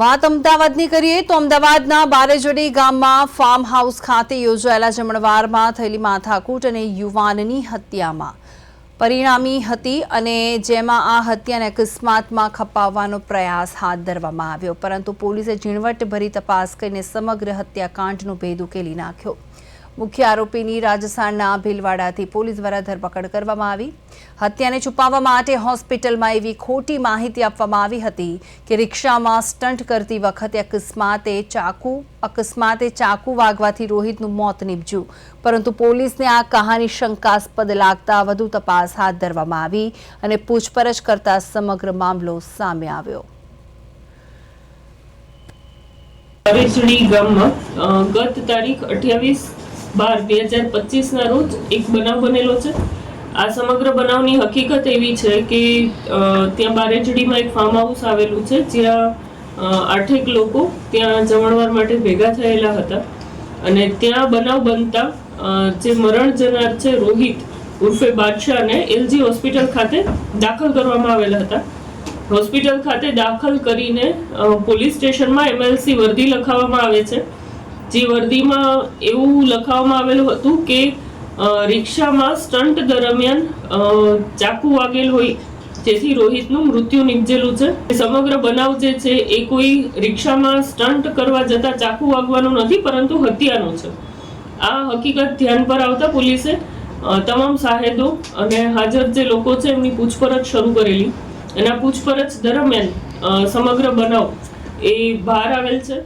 વાત અમદાવાદની કરીએ તો અમદાવાદના બારેજડી ગામમાં ફાર્મ હાઉસ ખાતે યોજાયેલા જમણવારમાં થયેલી માથાકૂટ અને યુવાનની હત્યામાં. પરિણામી હતી અને જેમાં આ હત્યાને અકસ્માતમાં ખપાવવાનો પ્રયાસ હાથ ધરવામાં આવ્યો. પરંતુ પોલીસે ઝીણવટભરી તપાસ કરીને સમગ્ર હત્યાકાંડનો ભેદ ઉકેલી નાખ્યો. મુખ્ય આરોપીની રાજસ્થાનના ભીલવાડાથી પોલીસ દ્વારા ધરપકડ કરવામાં આવી. હત્યાને છુપાવવા માટે હોસ્પિટલમાં એવી ખોટી માહિતી આપવામાં આવી હતી કે રિક્ષામાં સ્ટન્ટ કરતી વખતે અકસ્માતે ચાકુ અકસ્માતે ચાકુ વાગવાથી રોહિતનું મોત નીપજ્યું. પરંતુ પોલીસને આ કહાની શંકાસ્પદ લાગતા વધુ તપાસ હાથ ધરવામાં આવી અને પૂછપરછ કરતા સમગ્ર મામલો સામે આવ્યો. ગત તારીખ અઠ્યાવીસ બાર બે હજાર પચીસના રોજ એક બનાવ બનેલો છે. આ સમગ્ર બનાવની હકીકત એવી છે કે ત્યાં બારેજડીમાં એક ફાર્મ હાઉસ આવેલું છે, જ્યાં આઠેક લોકો ત્યાં જમણવાર માટે ભેગા થયેલા હતા. અને ત્યાં બનાવ બનતા જે મરણ જનાર છે રોહિત ઉર્ફે બાદશાહને એલજી હોસ્પિટલ ખાતે દાખલ કરવામાં આવેલા હતા. હોસ્પિટલ ખાતે દાખલ કરીને પોલીસ સ્ટેશનમાં એમએલસી વર્દી લખાવવામાં આવે છે. જે વર્દીમાં એવું લખાવવામાં આવેલું હતું કે રિક્ષામાં સ્ટન્ટ દરમિયાન ચાકુ વાગેલ હોય, જેથી રોહિતનું મૃત્યુ નિપજેલું છે. સમગ્ર બનાવ જે છે, એ કોઈ રિક્ષામાં સ્ટન્ટ કરવા જતા ચાકુ વાગવાનું નથી, પરંતુ હત્યાનું છે. આ હકીકત ધ્યાન પર આવતા પોલીસે તમામ સાહેદો અને હાજર જે લોકો છે, એમની પૂછપરછ શરૂ કરેલી. એના પૂછપરછ દરમિયાન સમગ્ર બનાવ એ બહાર આવેલ છે.